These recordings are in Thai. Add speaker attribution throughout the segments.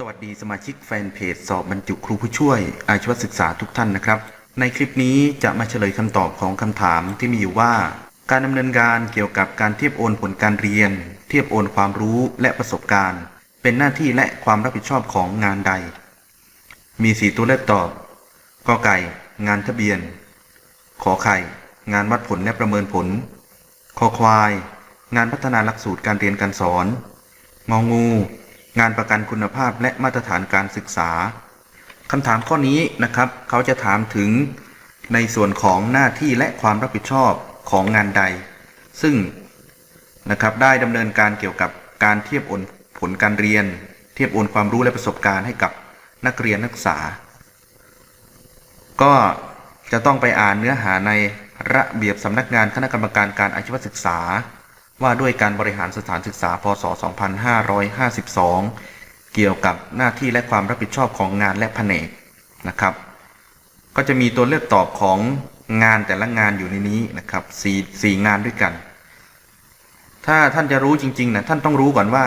Speaker 1: สวัสดีสมาชิกแฟนเพจสอบบรรจุครูผู้ช่วย อาชีวศึกษาทุกท่านนะครับ ในคลิปนี้จะมาเฉลยคำตอบของคำถามที่มีอยู่ว่า การดำเนินการเกี่ยวกับการเทียบโอนผลการเรียน เทียบโอนความรู้และประสบการณ์ เป็นหน้าที่และความรับผิดชอบของงานใด มีสีตัวเลือกตอบกอไก่ งานทะเบียน ขอไข่ งานวัดผลและประเมินผลคอควาย งานพัฒนาหลักสูตรการเรียนการสอน งองู งานประกันคุณภาพและมาตรฐานการศึกษาคำถามข้อนี้นะครับเขาจะถามถึงในส่วนของหน้าที่และความรับผิดชอบของงานใด ซึ่งนะครับได้ดำเนินการเกี่ยวกับการเทียบโอนผลการเรียน เทียบโอนความรู้และประสบการณ์ให้กับนักเรียนนักศึกษา ก็จะต้องไปอ่านเนื้อหาในระเบียบสำนักงานคณะกรรมการการอาชีวศึกษา ว่าด้วยการบริหารสถานศึกษา พศ 2552 เกี่ยวกับหน้าที่และความรับผิดชอบของงานและแผนกนะครับ ก็จะมีตัวเลือกตอบของงานแต่ละงานอยู่ในนี้นะครับสี่สี่งานด้วยกัน ถ้าท่านจะรู้จริงๆนะท่านต้องรู้ก่อนว่า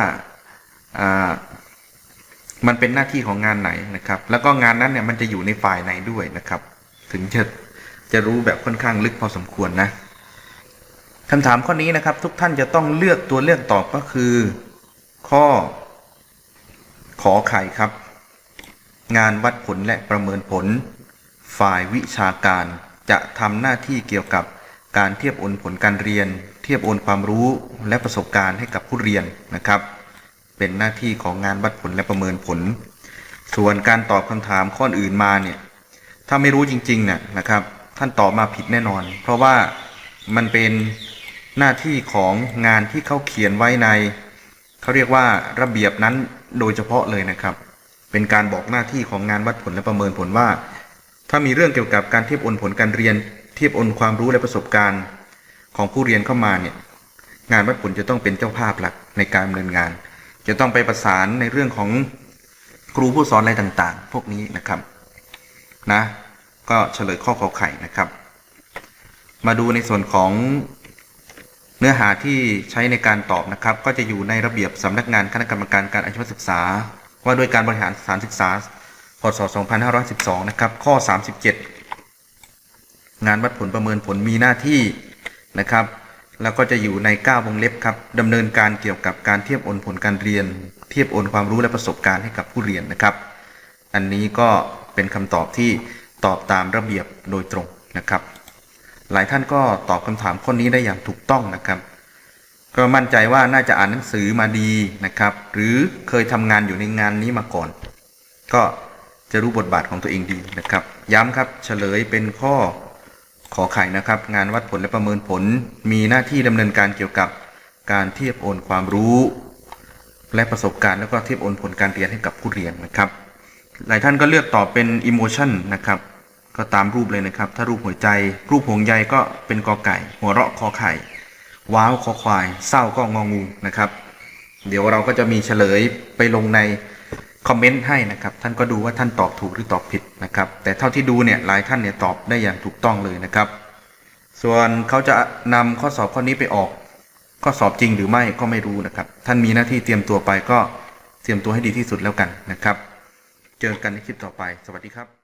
Speaker 1: อ่ามันเป็นหน้าที่ของงานไหนนะครับ แล้วก็งานนั้นเนี่ยมันจะอยู่ในฝ่ายไหนด้วยนะครับ ถึงจะจะรู้แบบค่อนข้างลึกพอสมควรนะ คำถามข้อนี้นะครับ ทุกท่านจะต้องเลือกตัวเลือกตอบก็คือ ข้อ ขอไข่ครับ งานวัดผลและประเมินผล ฝ่ายวิชาการจะทำหน้าที่เกี่ยวกับการเทียบโอนผลการเรียน เทียบโอนความรู้และประสบการณ์ให้กับผู้เรียนนะครับ เป็นหน้าที่ของงานวัดผลและประเมินผล ส่วนการตอบคำถามข้ออื่นมาเนี่ยถ้าไม่รู้จริงๆเนี่ยนะครับ ท่านตอบมาผิดแน่นอน เพราะว่ามันเป็น หน้าที่ของงานที่เขาเขียนไว้ใน เขาเรียกว่าระเบียบนั้นโดยเฉพาะเลยนะครับ เป็นการบอกหน้าที่ของงานวัดผลและประเมินผลว่า ถ้ามีเรื่องเกี่ยวกับการเทียบอนผลการเรียน เทียบอนความรู้และประสบการณ์ของผู้เรียนเข้ามาเนี่ยงานวัดผลจะต้องเป็นเจ้าภาพหลักในการดำเนินงาน จะต้องไปประสานในเรื่องของครูผู้สอนอะไรต่างๆ พวกนี้นะครับนะก็เฉลยข้อขอไข่นะครับ มาดูในส่วนของ เนื้อหาที่ใช้ในการตอบนะครับ ก็จะอยู่ในระเบียบสำนักงานคณะกรรมการการอาชีวศึกษา ว่าด้วยการบริหารสถานศึกษา พศ 2512 นะครับ ข้อ 37 งานวัดผลประเมินผลมีหน้าที่นะครับ แล้วก็จะอยู่ใน 9 วงเล็บครับดำเนินการเกี่ยวกับการเทียบโอนผลการเรียน เทียบโอนความรู้และประสบการณ์ให้กับผู้เรียนนะครับ อันนี้ก็เป็นคำตอบที่ตอบตามระเบียบโดยตรงนะครับ หลายท่านก็ตอบคำถามข้อนี้ได้อย่างถูกต้องนะครับ ก็มั่นใจว่าน่าจะอ่านหนังสือมาดีนะครับ หรือเคยทำงานอยู่ในงานนี้มาก่อน ก็จะรู้บทบาทของตัวเองดีนะครับ ย้ำครับเฉลยเป็นข้อขอไข่นะครับ งานวัดผลและประเมินผล มีหน้าที่ดำเนินการเกี่ยวกับการเทียบโอนความรู้ และประสบการณ์แล้วก็เทียบโอนผลการเรียนให้กับผู้เรียนนะครับ หลายท่านก็เลือกตอบเป็น emotion นะครับ ก็ตามรูปเลยนะครับ ถ้ารูปหัวใจ รูปห่วงใยก็เป็นกอไก่ หัวเราะคอไข่ ว้าวคอควาย เศร้าก็งองูนะครับ เดี๋ยวเราก็จะมีเฉลยไปลงในคอมเมนต์ให้นะครับ ท่านก็ดูว่าท่านตอบถูกหรือตอบผิดนะครับ แต่เท่าที่ดูเนี่ยหลายท่านเนี่ยตอบได้อย่างถูกต้องเลยนะครับ ส่วนเขาจะนำข้อสอบข้อนี้ไปออก ข้อสอบจริงหรือไม่ก็ไม่รู้นะครับ ท่านมีหน้าที่เตรียมตัวไปก็เตรียมตัวให้ดีที่สุดแล้วกันนะครับ เจอกันในคลิปต่อไป สวัสดีครับ